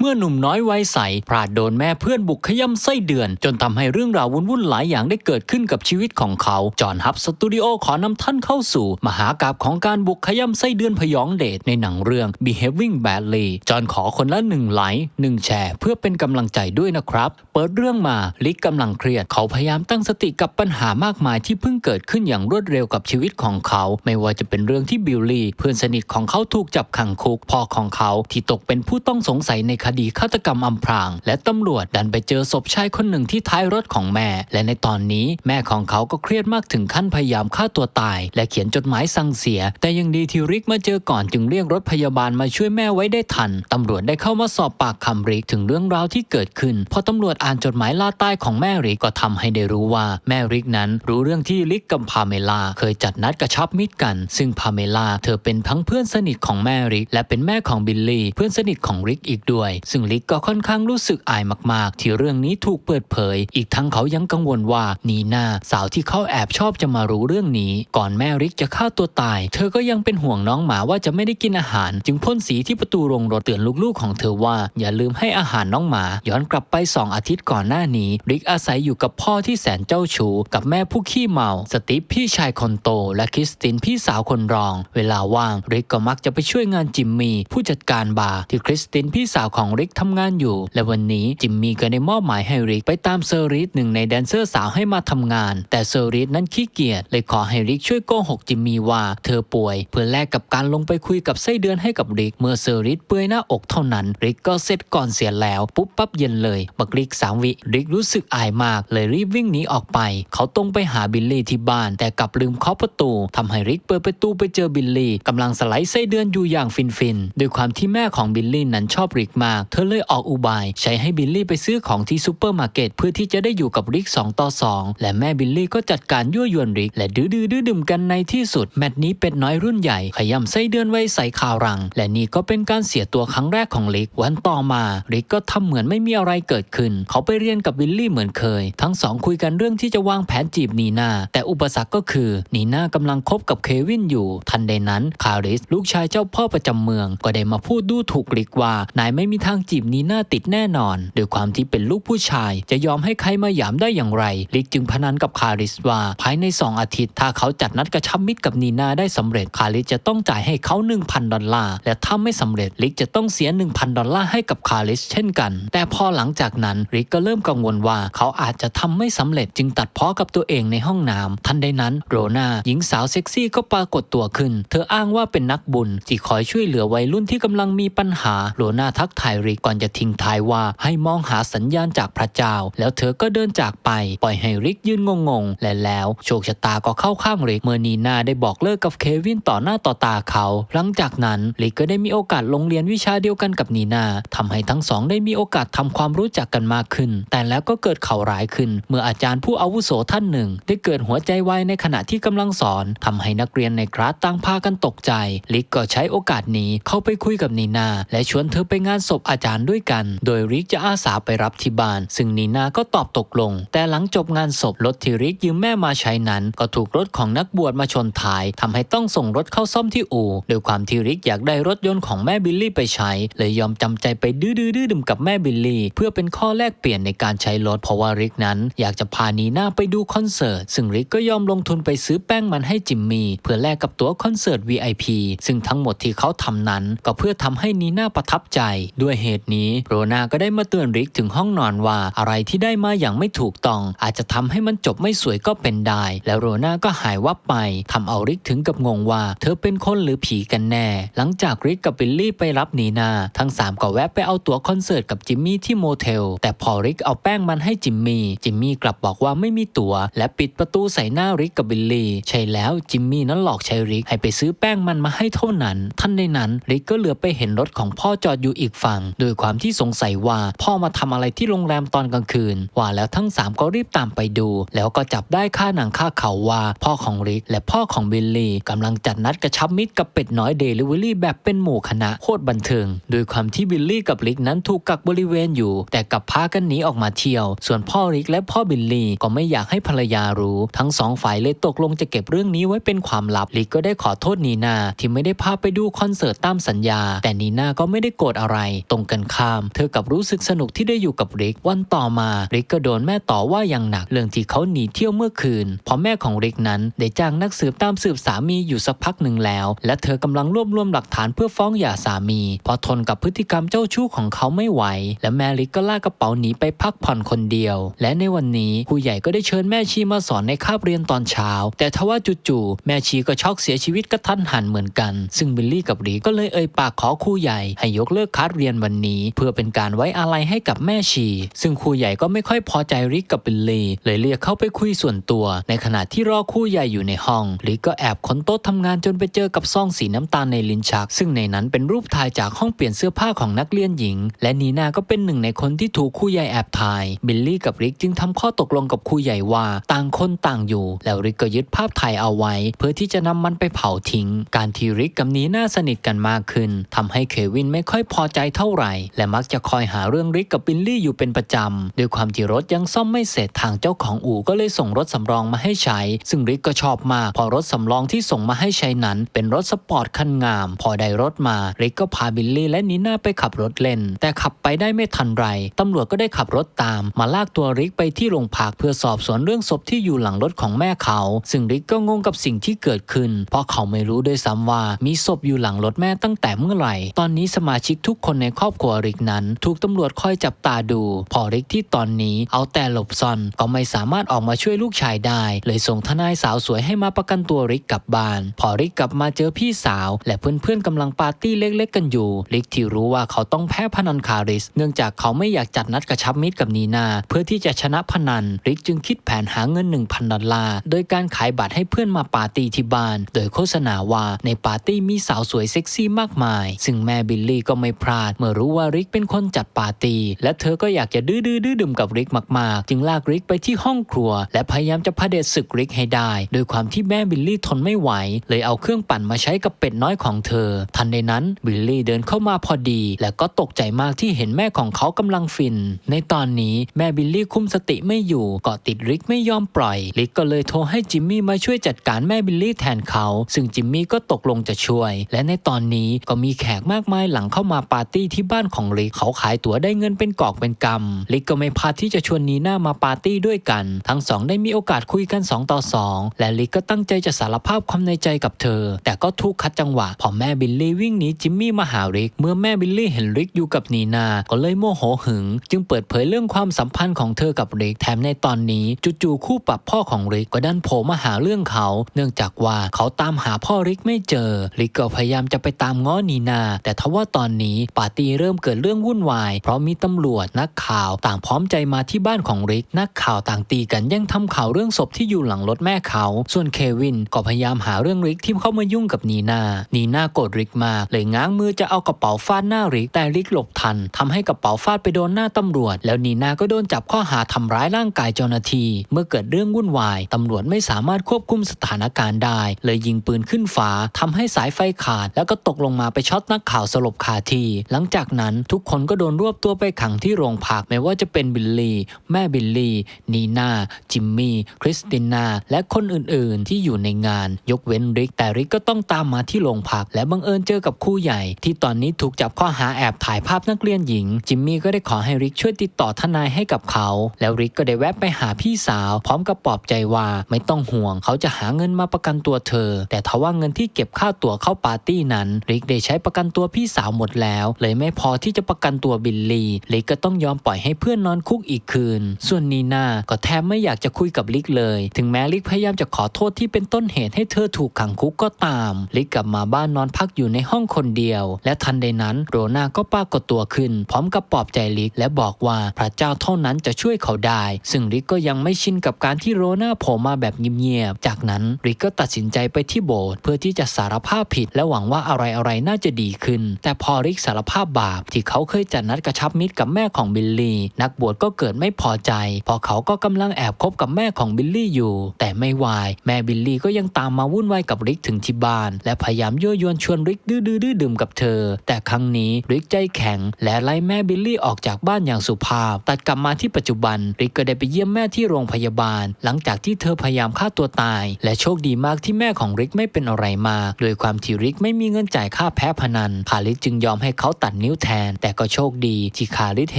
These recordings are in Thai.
เมื่อหนุ่มน้อยวัยใสพลาดโดนแม่เพื่อนบุกขย่ำไส้เดือน จนทำให้เรื่องราววุ่นๆหลายอย่างได้เกิดขึ้นกับชีวิตของเขา จอห์นฮับสตูดิโอขอนำท่านเข้าสู่ มหากาบของการบุกขย่ำไส้เดือนพยองเดชในหนังเรื่อง Behaving Badly จอห์นขอคนละหนึ่งไลค์หนึ่งแชร์ เพื่อเป็นกำลังใจด้วยนะครับ เปิดเรื่องมาลิกกำลังเครียด เขาพยายามตั้งสติกับปัญหามากมายที่เพิ่งเกิดขึ้นอย่างรวดเร็วกับชีวิตของเขา ไม่ว่าจะเป็นเรื่องที่บิลลี่เพื่อนสนิทของเขาถูกจับขังคุกพ่อของเขาที่ตกเป็นผู้ต้องสงสัยในคคดีฆาตกรรมอำพราง และตำรวจดันไปเจอศพชายคนหนึ่งที่ท้ายรถของแม่ และในตอนนี้แม่ของเขาก็เครียดมากถึงขั้นพยายามฆ่าตัวตาย และเขียนจดหมายสั่งเสีย แต่ยังดีที่ริกมาเจอก่อนจึงเรียกรถพยาบาลมาช่วยแม่ไว้ได้ทันตำรวจได้เข้ามาสอบปากคำริกถึงเรื่องราวที่เกิดขึ้นพอตำรวจอ่านจดหมายลาตายของแม่ริกก็ทำให้ได้รู้ว่าแม่ริกนั้นรู้เรื่องที่ริกกับพาเมลาเคยจัดนัดกระชับมิตรกัน ซึ่งพาเมลาเธอเป็นทั้งเพื่อนสนิทของแม่ริก และเป็นแม่ของบิลลี่เพื่อนสนิทของริกอีกด้วยซึ่งริกก็ค่อนข้างรู้สึกอายมากๆ ที่เรื่องนี้ถูกเปิดเผย อีกทั้งเขายังกังวลว่านีน่าสาวที่เขาแอบชอบจะมารู้เรื่องนี้ ก่อนแม่ริกจะฆ่าตัวตาย เธอก็ยังเป็นห่วงน้องหมาว่าจะไม่ได้กินอาหาร จึงพ่นสีที่ประตูโรงรถเตือนลูกๆของเธอว่า อย่าลืมให้อาหารน้องหมา ย้อนกลับไปสองอาทิตย์ก่อนหน้านี้ ริกอาศัยอยู่กับพ่อที่แสนเจ้าชู้กับแม่ผู้ขี้เมา สติปพี่ชายคนโต และคริสตินพี่สาวคนรอง เวลาว่างริกก็มักจะไปช่วยงานจิมมี่ผู้จัดการบาร์ที่คริสตินพี่สาวของริกทำงานอยู่ และวันนี้จิมมี่ก็ได้มอบหมายให้ริกไปตามเซอร์ริสหนึ่งในแดนเซอร์สาวให้มาทำงาน แต่เซอร์ริสนั้นขี้เกียจเลยขอให้ริกช่วยโกหกจิมมี่ว่าเธอป่วย เพื่อแลกกับการลงไปคุยกับไส้เดือนให้กับริกเมื่อเซอร์ริสเปื่อยหน้าอกเท่านั้น ริกก็เสร็จก่อนเสียแล้วปุ๊บปั๊บเย็นเลย บักริกสามวิริกรู้สึกอายมาก เลยรีบวิ่งหนีออกไป เขาตรงไปหาบิลลี่ที่บ้าน แต่กลับลืมเคาะประตูทำให้ริกเปิดประตูไปเจอบิลลี่กำลังสไลด์ไส้เดือนอยู่อย่างฟินฟินๆด้วยความที่แม่ของบิลลี่นั้นชอบริกมากเธอเลยออกอุบาย ใช้ให้บิลลี่ไปซื้อของที่ซูเปอร์มาร์เก็ตเพื่อที่จะได้อยู่กับริก 2 ต่อ 2 และแม่บิลลี่ก็จัดการยั่วยวนริก และดื้อดื้อดื้อดื่มกันในที่สุด แมตช์นี้เป็ดน้อยรุ่นใหญ่ ขยำไส้เดือนไว้ใส่ข่าวรัง และนี่ก็เป็นการเสียตัวครั้งแรกของริก วันต่อมาริกก็ทำเหมือนไม่มีอะไรเกิดขึ้น เขาไปเรียนกับบิลลี่เหมือนเคย ทั้งสองคุยกันเรื่องที่จะวางแผนจีบนีนาแต่อุปสรรคก็คือนีนากำลังคบกับเควินอยู่ ทันใดนั้นคาริส ลูกชายเจ้าพ่อประจำเมือง ก็ได้มาพูดดูถูกริกว่านายไม่มีทางทางจีบนีนาติดแน่นอน โดยความที่เป็นลูกผู้ชาย จะยอมให้ใครมาหยามได้อย่างไรริกจึงพนันกับคาริสว่า ภายใน 2 อาทิตย์ ถ้าเขาจัดนัดกระชับมิตรกับนีนาได้สำเร็จ คาริสจะต้องจ่ายให้เขา 1,000 ดอลลาร์ และถ้าไม่สำเร็จริกจะต้องเสีย 1,000 ดอลลาร์ให้กับคาริสเช่นกัน แต่พอหลังจากนั้นริกก็เริ่มกังวลว่า เขาอาจจะทำไม่สำเร็จ จึงตัดพ้อกับตัวเองในห้องน้ำทันใดนั้น โรนาหญิงสาวเซ็กซี่ก็ปรากฏตัวขึ้น เธออ้างว่าเป็นนักบุญที่คอยช่วยเหลือวัยรุ่นที่กำลังมีปัญหา โรนาทักทายริกก่อนจะทิ้งท้ายว่าให้มองหาสัญญาณจากพระเจ้า แล้วเธอก็เดินจากไป ปล่อยให้ริกยืนงงๆ และแล้วโชคชะตาก็เข้าข้างริกเมื่อนีนาได้บอกเลิกกับเควินต่อหน้าต่อตาเขา หลังจากนั้นริกก็ได้มีโอกาสลงเรียนวิชาเดียวกันกับนีนาทำให้ทั้งสองได้มีโอกาสทำความรู้จักกันมากขึ้น แต่แล้วก็เกิดข่าวร้ายขึ้น เมื่ออาจารย์ผู้อาวุโสท่านหนึ่ง ได้เกิดหัวใจวายในขณะที่กำลังสอนทำให้นักเรียนในคลาสต่างพากันตกใจริกก็ใช้โอกาสนี้เข้าไปคุยกับนีนา และชวนเธอไปงานศพอาจารย์ด้วยกัน โดยริกจะอาสาไปรับที่บ้าน ซึ่งนีนาก็ตอบตกลง แต่หลังจบงานศพรถที่ริกยืมแม่มาใช้นั้น ก็ถูกรถของนักบวชมาชนท้ายทำให้ต้องส่งรถเข้าซ่อมที่อู่โดยความที่ริกอยากได้รถยนต์ของแม่บิลลี่ไปใช้ เลยยอมจำใจไปดื้อดื้อดื่มกับแม่บิลลี่ เพื่อเป็นข้อแลกเปลี่ยนในการใช้รถเพราะว่าริกนั้นอยากจะพานีนาไปดูคอนเสิร์ตซึ่งริกก็ยอมลงทุนไปซื้อแป้งมันให้จิมมี่เพื่อแลกกับตั๋วคอนเสิร์ต VIP ซึ่งทั้งหมดที่เขาทำนั้น ก็เพื่อทำให้นีนาประทับใจด้วยเหตุนี้โรนาก็ได้มาเตือนริกถึงห้องนอนว่าอะไรที่ได้มาอย่างไม่ถูกต้อง อาจจะทำให้มันจบไม่สวยก็เป็นได้ แล้วโรนาก็หายวับไปทำเอาริกถึงกับงงว่า เธอเป็นคนหรือผีกันแน่ หลังจากริกกับบิลลี่ไปรับนีนา ทั้งสามก็แวะไปเอาตั๋วคอนเสิร์ตกับจิมมี่ที่โมเทล แต่พอริกเอาแป้งมันให้จิมมี่ จิมมี่กลับบอกว่าไม่มีตั๋ว และปิดประตูใส่หน้าริกกับบิลลี่ ใช่แล้วจิมมี่นั้นหลอกใช้ริกให้ไปซื้อแป้งมันมาให้เท่านั้น ท่านในนั้นริกก็เหลือไปเห็นรถของพ่อจอดอยู่อีกฝั่งโดยความที่สงสัยว่าพ่อมาทำอะไรที่โรงแรมตอนกลางคืน ว่าแล้วทั้งสามก็รีบตามไปดู แล้วก็จับได้ค่าหนังค่าเขาว่า พ่อของริกและพ่อของบิลลี่กำลังจัดนัดกระชับมิตรกับเป็ดน้อยเดลิเวอรี่แบบเป็นหมู่คณะโคตรบันเทิงโดยความที่บิลลี่กับริกนั้นถูกกักบริเวณอยู่ แต่กลับพากันหนีออกมาเที่ยว ส่วนพ่อริกและพ่อบิลลี่ก็ไม่อยากให้ภรรยารู้ ทั้งสองฝ่ายเลยตกลงจะเก็บเรื่องนี้ไว้เป็นความลับริกก็ได้ขอโทษนีนาที่ไม่ได้พาไปดูคอนเสิร์ตตามสัญญา แต่นีนาก็ไม่ได้โกรธอะไรตรงกันข้าม เธอกับรู้สึกสนุกที่ได้อยู่กับริกวันต่อมาริกก็โดนแม่ต่อว่าอย่างหนักเรื่องที่เขาหนีเที่ยวเมื่อคืนเพราะแม่ของริกนั้นได้จ้างนักสืบตามสืบสามีอยู่สักพักหนึ่งแล้ว และเธอกำลังรวบรวมหลักฐานเพื่อฟ้องหย่าสามีพราะทนกับพฤติกรรมเจ้าชู้ของเขาไม่ไหว และแม่ริกก็ลากกระเป๋าหนีไปพักผ่อนคนเดียว และในวันนี้ผู้ใหญ่ก็ได้เชิญแม่ชีมาสอนในคาบเรียนตอนเช้า แต่ทว่าจู่ๆแม่ชีก็ช็อกเสียชีวิตกระทันหันเหมือนกัน ซึ่งบิลลี่กับริกก็เลยเอ่ยปากขอครูใหญ่ให้ยกเลิกคาบเรียนวันนี้ เพื่อเป็นการไว้อาลัยให้กับแม่ชี ซึ่งครูใหญ่ก็ไม่ค่อยพอใจริกกับบิลลี่เลยเรียกเข้าไปคุยส่วนตัว ในขณะที่รอครูใหญ่อยู่ในห้องริกก็แอบค้นโต๊ะทำงานจนไปเจอกับซองสีน้ำตาลในลิ้นชัก ซึ่งในนั้นเป็นรูปถ่ายจากห้องเปลี่ยนเสื้อผ้าของนักเรียนหญิง และนีนาก็เป็นหนึ่งในคนที่ถูกครูใหญ่แอบถ่ายบิลลี่กับริกจึงทำข้อตกลงกับครูใหญ่ว่าต่างคนต่างอยู่ แล้วริกก็ยึดภาพถ่ายเอาไว้ เพื่อที่จะนำมันไปเผาทิ้ง การที่ริกกับนีน่าสนิทกันมากขึ้นทำให้เควินไม่ค่อยพอใจเท่าไหร่ และมักจะคอยหาเรื่องริกกับบิลลี่อยู่เป็นประจำด้วยความที่รถยังซ่อมไม่เสร็จทางเจ้าของอู่ก็เลยส่งรถสำรองมาให้ใช้ ซึ่งริกก็ชอบมากพอรถสำรองที่ส่งมาให้ใช้นั้น เป็นรถสปอร์ตคันงาม พอได้รถมาริกก็พาบิลลี่และนีน่าไปขับรถเล่น แต่ขับไปได้ไม่ทันไรตำรวจก็ได้ขับรถตาม มาลากตัวริกไปที่โรงพักเพื่อสอบสวนเรื่องศพที่อยู่หลังรถของแม่เขา ซึ่งริกก็งงกับสิ่งที่เกิดขึ้น เพราะเขาไม่รู้ด้วยซ้ำว่ามีศพอยู่หลังรถแม่ตั้งแต่เมื่อไหร่ ตอนนี้สมาชิกทุกคนในครอบครัวริกนั้น ถูกตำรวจคอยจับตาดู พอริกที่ตอนนี้เอาแต่หลบซ่อนก็ไม่สามารถออกมาช่วยลูกชายได้ เลยส่งทนายสาวสวยให้มาประกันตัวริกกลับบ้าน พอริกกลับมาเจอพี่สาว และเพื่อนๆกำลังปาร์ตี้เล็ก ๆ กันอยู่ ริกที่รู้ว่าเขาต้องแพ้พนันคาริส เนื่องจากเขาไม่อยากจัดนัดกระชับมิตรกับนีนา เพื่อที่จะชนะพนัน ริกจึงคิดแผนหาเงิน 1,000 ดอลลาร์ โดยการขายบัตรให้เพื่อนมาปาร์ตี้ที่บ้าน โดยโฆษณาว่าในปาร์ตี้มีสาวสวยเซ็กซี่มากมาย ซึ่งแม่บิลลี่ก็ไม่พลาดเมื่อรู้ว่าริกเป็นคนจัดปาร์ตี้และเธอก็อยากจะดื้อดื้อดื่มกับริกมากๆ จึงลากริกไปที่ห้องครัว และพยายามจะพเผด็จศึกริกให้ได้โดยความที่แม่บิลลี่ทนไม่ไหว เลยเอาเครื่องปั่นมาใช้กับเป็ดน้อยของเธอ ทันใดนั้นบิลลี่เดินเข้ามาพอดี และก็ตกใจมากที่เห็นแม่ของเขากำลังฟิน ในตอนนี้แม่บิลลี่คุมสติไม่อยู่เกาะติดริกไม่ยอมปล่อยริกก็เลยโทรให้จิมมี่มาช่วยจัดการแม่บิลลี่แทนเขา ซึ่งจิมมี่ก็ตกลงจะช่วย และในตอนนี้ก็มีแขกมากมายหลังเข้ามาปาร์ตี้ที่ที่บ้านของริกเขาขายตั๋วได้เงินเป็นกอกเป็นกำริกก็ไม่พลาดที่จะชวนนีน่ามาปาร์ตี้ด้วยกัน ทั้งสองได้มีโอกาสคุยกัน2ต่อ2 และริกก็ตั้งใจจะสารภาพความในใจกับเธอ แต่ก็ถูกคัดจังหวะพอแม่บิลลี่วิ่งหนีจิมมี่มาหาริกเมื่อแม่บิลลี่เห็นริกอยู่กับนีนาก็เลยโมโหหึง จึงเปิดเผยเรื่องความสัมพันธ์ของเธอกับริกแถมในตอนนี้จู่ๆคู่ปรับพ่อของริกก็ดันโผล่มาหาเรื่องเขา เนื่องจากว่าเขาตามหาพ่อริกไม่เจอริกก็พยายามจะไปตามง้อนีนา แต่ทว่าตอนนี้ปาร์ตี้เริ่มเกิดเรื่องวุ่นวาย เพราะมีตำรวจนักข่าวต่างพร้อมใจมาที่บ้านของริก นักข่าวต่างตีกันแย่งทำข่าวเรื่องศพที่อยู่หลังรถแม่เขา ส่วนเควินก็พยายามหาเรื่องริกที่เข้ามายุ่งกับนีนา นีนาโกรธริกมากเลยง้างมือจะเอากระเป๋าฟาดหน้าริก แต่ริกหลบทันทำให้กระเป๋าฟาดไปโดนหน้าตำรวจ แล้วนีนาก็โดนจับข้อหาทำร้ายร่างกายเจ้าหน้าที่ เมื่อเกิดเรื่องวุ่นวายตำรวจไม่สามารถควบคุมสถานการณ์ได้ เลยยิงปืนขึ้นฟ้าทำให้สายไฟขาด แล้วก็ตกลงมาไปช็อตนักข่าวสลบคาที่หลังจากนั้นทุกคนก็โดนรวบตัวไปขังที่โรงพักไม่ว่าจะเป็นบิลลี่ แม่บิลลี่ นีนาจิมมี่ คริสตินา และคนอื่นๆ ที่อยู่ในงาน ยกเว้นริก แต่ริกก็ต้องตามมาที่โรงพัก และบังเอิญเจอกับคู่ใหญ่ ที่ตอนนี้ถูกจับข้อหาแอบถ่ายภาพนักเรียนหญิง จิมมี่ก็ได้ขอให้ริกช่วยติดต่อทนายให้กับเขา แล้วริกก็ได้แวะไปหาพี่สาว พร้อมกับปลอบใจว่าไม่ต้องห่วง เขาจะหาเงินมาประกันตัวเธอ แต่ทว่าเงินที่เก็บค่าตั๋วเข้าปาร์ตี้นั้น ริกได้ใช้ประกันตัวพี่สาวหมดแล้วเลยไม่พอที่จะประกันตัวบิลลี่ริกก็ต้องยอมปล่อยให้เพื่อนนอนคุกอีกคืน ส่วนนีนาก็แทบไม่อยากจะคุยกับลิกเลย ถึงแม้ลิกพยายามจะขอโทษที่เป็นต้นเหตุให้เธอถูกขังคุกก็ตาม ลิกกลับมาบ้านนอนพักอยู่ในห้องคนเดียว และทันใดนั้นโรนาก็ปรากฏตัวขึ้น พร้อมกับปลอบใจลิกและบอกว่าพระเจ้าเท่านั้นจะช่วยเขาได้ ซึ่งริกก็ยังไม่ชินกับการที่โรนาโผล่มาแบบเงียบๆ จากนั้นริกก็ตัดสินใจไปที่โบสถ์เพื่อที่จะสารภาพผิด และหวังว่าอะไรๆน่าจะดีขึ้น แต่พอริกสารภาพบาปที่เขาเคยจัดนัดกระชับมิตรกับแม่ของบิลลี่ นักบวชก็เกิดไม่พอใจเพราะเขาก็กำลังแอบคบกับแม่ของบิลลี่อยู่ แต่ไม่วาย แม่บิลลี่ก็ยังตามมาวุ่นวายกับริกถึงที่บ้าน และพยายามยั่วยวนชวนริกดื้อๆดื่มกับเธอ แต่ครั้งนี้ริกใจแข็ง และไล่แม่บิลลี่ออกจากบ้านอย่างสุภาพ ตัดกลับมาที่ปัจจุบันริกก็ได้ไปเยี่ยมแม่ที่โรงพยาบาล หลังจากที่เธอพยายามฆ่าตัวตาย และโชคดีมากที่แม่ของริกไม่เป็นอะไรมากโดยความที่ริกไม่มีเงินจ่ายค่าแพ้พนันคาริสจึงยอมให้เขาตัด3 นิ้วแทน แต่ก็โชคดีที่คาริสเ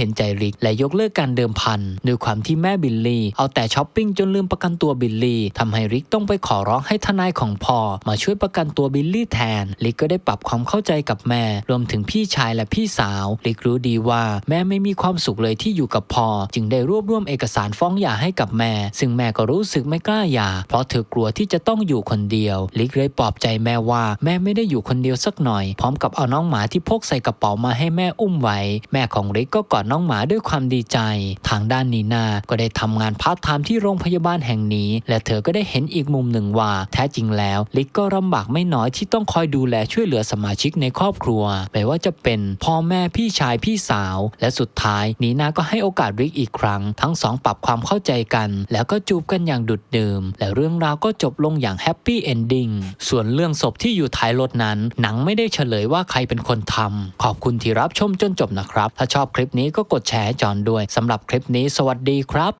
ห็นใจริก และยกเลิกการเดิมพันด้วยความที่แม่บิลลี่ เอาแต่ช้อปปิ้งจนลืมประกันตัวบิลลี่ทำให้ริกต้องไปขอร้องให้ทนายของพ่อมาช่วยประกันตัวบิลลี่แทน ริกก็ได้ปรับความเข้าใจกับแม่ รวมถึงพี่ชายและพี่สาว ริกรู้ดีว่าแม่ไม่มีความสุขเลยที่อยู่กับพ่อ จึงได้รวบรวมเอกสารฟ้องหย่าให้กับแม่ ซึ่งแม่ก็รู้สึกไม่กล้าหย่า เพราะเธอกลัวที่จะต้องอยู่คนเดียวลิกเลยปลอบใจแม่ว่าแม่ไม่ได้อยู่คนเดียวสักหน่อย พร้อมกับเอาน้องหมาที่พกใส่กระเป๋ามาให้แม่อุ้มไว้ แม่ของริกก็กอดน้องหมาด้วยความดีใจ ทางด้านนีนาก็ได้ทำงานพาร์ทไทม์ที่โรงพยาบาลแห่งนี้ และเธอก็ได้เห็นอีกมุมหนึ่งว่า แท้จริงแล้วลิกก็ลำบากไม่น้อยที่ต้องคอยดูแลช่วยเหลือสมาชิกในครอบครัวไม่ว่าจะเป็นพ่อแม่พี่ชายพี่สาว และสุดท้ายนีนาก็ให้โอกาสริกอีกครั้ง ทั้งสองปรับความเข้าใจกัน แล้วก็จูบกันอย่างดุดเดิมและเรื่องราวก็จบลงอย่างแฮปปี้เอนดิ้งส่วนเรื่องศพที่อยู่ท้ายรถนั้น หนังไม่ได้เฉลยว่าใครเป็นคนทำขอบคุณที่รับชมจนจบนะครับ ถ้าชอบคลิปนี้ก็กดแชร์ให้จอนด้วยสำหรับคลิปนี้สวัสดีครับ